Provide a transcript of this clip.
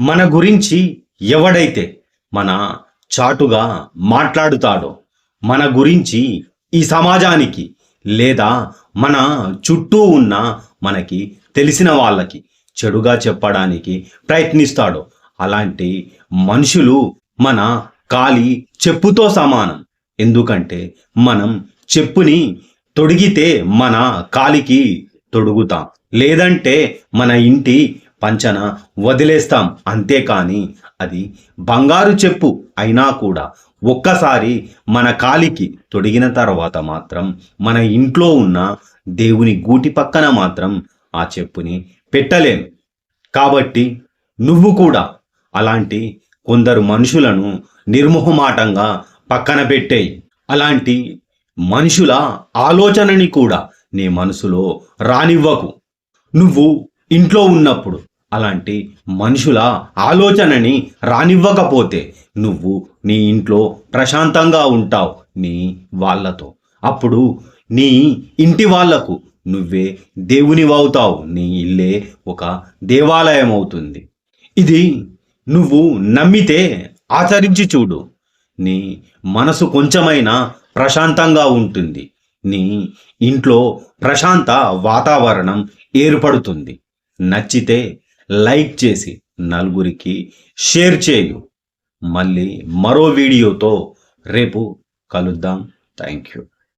మన గురించి ఎవడైతే మన చాటుగా మాట్లాడుతాడో మన గురించి ఈ సమాజానికి లేదా మన చుట్టూ ఉన్న మనకి తెలిసిన వాళ్ళకి చెడుగా చెప్పడానికి ప్రయత్నిస్తాడో అలాంటి మనుషులు మన కాలి చెప్పుతో సమానం. ఎందుకంటే మనం చెప్పుని తొడిగితే మన కాలికి తొడుగుతాం. లేదంటే మన ఇంటి పంచన వదిలేస్తాం. అంతేకాని అది బంగారు చెప్పు అయినా కూడా ఒక్కసారి మన కాలికి తొడిగిన తర్వాత మాత్రం మన ఇంట్లో ఉన్న దేవుని గూటి పక్కన మాత్రం ఆ చెప్పుని పెట్టలేం కాబట్టి నువ్వు కూడా అలాంటి కొందరు మనుషులను నిర్మోహమాటంగా పక్కన పెట్టేయి. అలాంటి మనుషుల ఆలోచనని కూడా నీ మనసులో రానివ్వకు. నువ్వు ఇంట్లో ఉన్నప్పుడు అలాంటి మనుషుల ఆలోచనని రానివ్వకపోతే నువ్వు నీ ఇంట్లో ప్రశాంతంగా ఉంటావు నీ వాళ్ళతో. అప్పుడు నీ ఇంటి వాళ్ళకు నువ్వే దేవునివవుతావు నీ ఇల్లే ఒక దేవాలయం అవుతుంది. ఇది నువ్వు నమ్మితే ఆచరించి చూడు. నీ మనసు కొంచెమైనా ప్రశాంతంగా ఉంటుంది. నీ ఇంట్లో ప్రశాంత వాతావరణం ఏర్పడుతుంది. నచ్చితే లైక్ చేసి నలుగురికి షేర్ చేయు. మళ్ళీ మరో వీడియోతో రేపు కలుద్దాం. Thank you